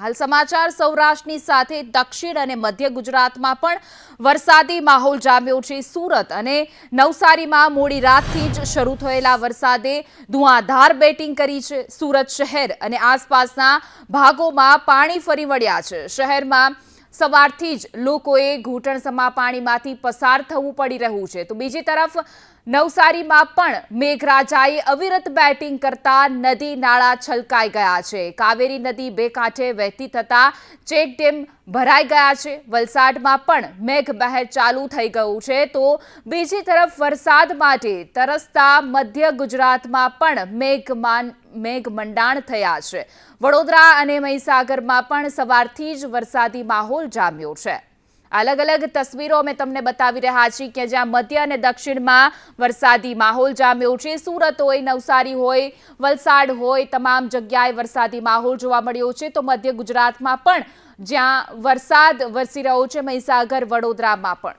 હાલ સમાચાર સૌરાષ્ટ્રની સાથે દક્ષિણ અને મધ્ય ગુજરાતમાં પણ વરસાદી માહોલ જામ્યો છે સુરત અને નવસારીમાં મોડી રાતથી જ શરૂ થયેલા વરસાદે ધુઆધાર બેટિંગ કરી છે સુરત શહેર અને આસપાસના ભાગોમાં પાણી ફરી વળ્યા છે. શહેરમાં સવારથી જ લોકોએ ઘૂંટણસમા પાણીમાંથી પસાર થવું પડી રહ્યું છે. તો બીજી તરફ, નવસારીમાં પણ મેઘરાજાએ અવિરત બેટિંગ કરતા નદી નાળા છલકાઈ ગયા છે. કાવેરી નદી બે કાંઠે વહેતી થતા ચેક ડેમ ભરાઈ ગયા છે. વલસાડમાં પણ મેઘ બહેર ચાલુ થઈ ગયું છે. તો બીજી તરફ વરસાદ માટે તરસતા મધ્ય ગુજરાતમાં પણ મેઘમાન મેઘમંડાણ થયા છે. વડોદરા અને મહીસાગરમાં પણ સવારથી જ વરસાદી માહોલ જામ્યો છે. અલગ અલગ તસવીરો અમે તમને બતાવી રહ્યા છીએ કે જ્યાં મધ્ય અને દક્ષિણમાં વરસાદી માહોલ જામ્યો છે. સુરત હોય, નવસારી હોય, વલસાડ હોય, તમામ જગ્યાએ વરસાદી માહોલ જોવા મળ્યો છે. તો મધ્ય ગુજરાતમાં પણ જ્યાં વરસાદ વરસી રહ્યો છે, મહીસાગર, વડોદરામાં પણ.